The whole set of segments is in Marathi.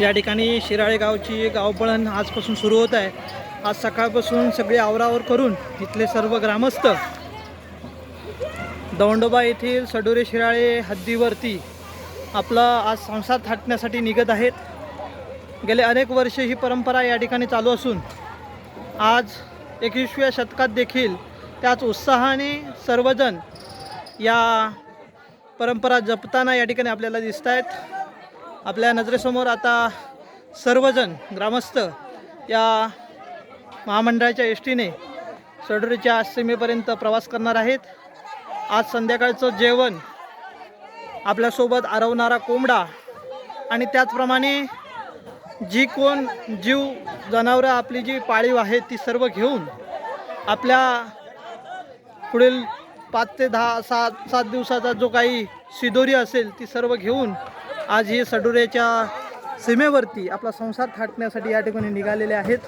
या ठिकाणी शिराळे गावची गावपळण आजपासून सुरू होत आहे. आज सकाळपासून सगळे आवरावर करून इथले सर्व ग्रामस्थ दौंडोबा येथील सडोरे शिराळे हद्दीवरती आपला आज संसार थाटण्यासाठी निघत आहेत. गेले अनेक वर्षे ही परंपरा या ठिकाणी चालू असून आज एकविसव्या शतकात देखील त्याच उत्साहाने सर्वजण या परंपरा जपताना या ठिकाणी आपल्याला दिसत आहेत आपल्या नजरेसमोर आता सर्वजण ग्रामस्थ या महामंडळाच्या एस टीने सडोरीच्या सीमेपर्यंत प्रवास करणार आहेत. आज संध्याकाळचं जेवण आपल्यासोबत आरवणारा कोंबडा आणि त्याचप्रमाणे जी कोण जीव जनावरं आपली जी पाळीव आहेत ती सर्व घेऊन आपल्या पुढील पाच ते दहा सात सात दिवसाचा जो काही शिदोरी असेल ती सर्व घेऊन आज हे सडोऱ्याच्या सीमेवरती आपला संसार थाटण्यासाठी या ठिकाणी निघालेले आहेत.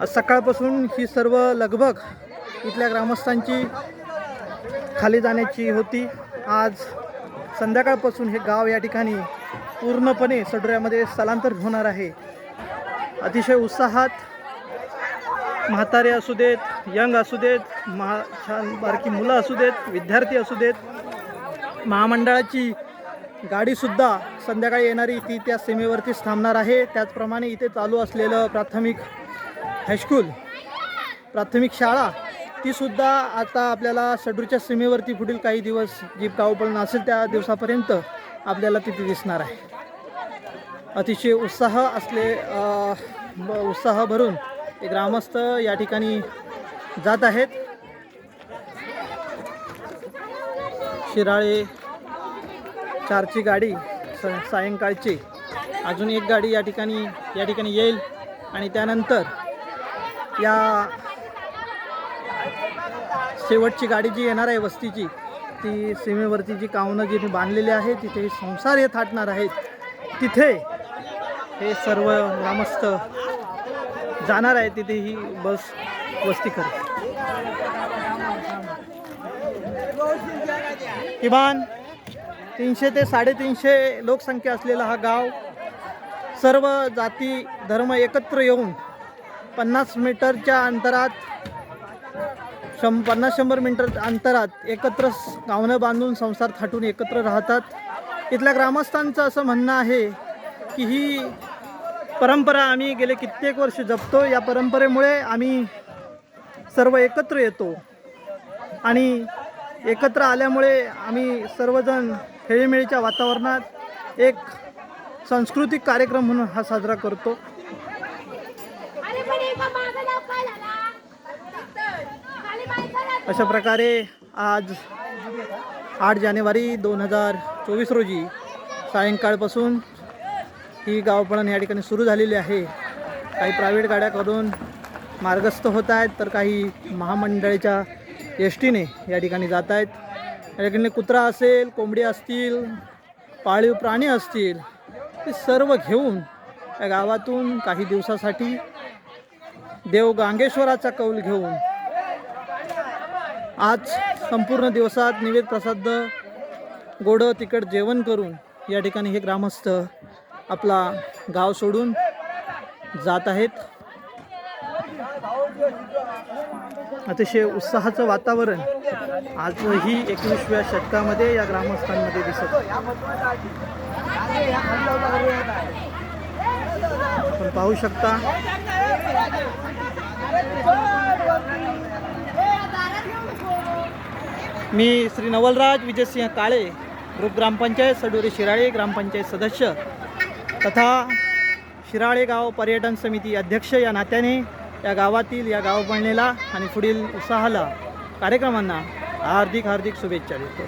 आज सकाळपासून ही सर्व लगबग इथल्या ग्रामस्थांची खाली जाण्याची होती. आज संध्याकाळपासून हे गाव या ठिकाणी पूर्णपणे सडोऱ्यामध्ये स्थलांतर होणार आहे. अतिशय उत्साहात म्हातारे असू देत यंग असू देत महा छान बारकी मुलं असू देत विद्यार्थी असू देत महामंडळाची गाडीसुद्धा संध्याकाळी येणारी ती त्या सीमेवरतीच थांबणार आहे. त्याचप्रमाणे इथे चालू असलेलं प्राथमिक हायस्कूल प्राथमिक शाळा तीसुद्धा आता आपल्याला सडूरच्या सीमेवरती पुढील काही दिवस जी गावपळण असेल त्या दिवसापर्यंत आपल्याला तिथे दिसणार आहे. अतिशय उत्साह असले उत्साह भरून ते ग्रामस्थ या ठिकाणी जात आहेत. शिराळे चारची गाडी स सायंकाळची. अजून एक गाडी या ठिकाणी या ठिकाणी येईल आणि त्यानंतर या शेवटची गाडी जी येणार आहे वस्तीची ती सीमेवरती जी कावनं जी बांधलेली आहे तिथे संसार हे थाटणार आहेत. तिथे हे सर्व ग्रामस्थ जाणार आहे तिथे ही बस वस्ती करेल किमान तीनशे ते साडेतीनशे लोकसंख्या असलेला हा गाव सर्व जाती धर्म एकत्र येऊन पन्नास मीटरच्या अंतरात शं पन्नास शंभर मीटर अंतरात एकत्र गावनं बांधून संसार थाटून एकत्र राहतात. इथल्या ग्रामस्थांचं असं म्हणणं आहे की ही परंपरा आम्ही गेले कित्येक वर्ष जपतो. या परंपरेमुळे आम्ही सर्व एकत्र येतो. आणि एकत्र आल्यामुळे आम्ही सर्वजण खेळीमेळीच्या वातावरणात एक सांस्कृतिक कार्यक्रम म्हणून हा साजरा करतो. अशा प्रकारे आज आठ जानेवारी दोन हजार चोवीस रोजी सायंकाळपासून ही गावपळण या ठिकाणी सुरू झालेली आहे. काही प्रायव्हेट गाड्याकडून मार्गस्थ होत आहेत तर काही महामंडळाच्या एस टीने या ठिकाणी जात आहेत. या ठिकाणी कुत्रा असेल कोंबडी असतील पाळीव प्राणी असतील ते सर्व घेऊन या गावातून काही दिवसासाठी देव गांगेश्वराचा कौल घेऊन आज संपूर्ण दिवसात निवेद प्रसाद गोडं तिकट जेवण करून या ठिकाणी हे ग्रामस्थ आपला गाव सोडून जात आहेत. अतिशय उत्साहाचं वातावरण आजही एकवीसव्या शतकामध्ये या ग्रामस्थांमध्ये दिसत आपण पाहू शकता मी श्री नवलराज विजयसिंह काळे ग्रुप ग्रामपंचायत सडोरी शिराळे ग्रामपंचायत सदस्य तथा शिराळे गाव पर्यटन समिती अध्यक्ष या नात्याने या गावातील या गावपळणीला आणि पुढील उत्साहाला कार्यक्रमांना हार्दिक हार्दिक शुभेच्छा देतो.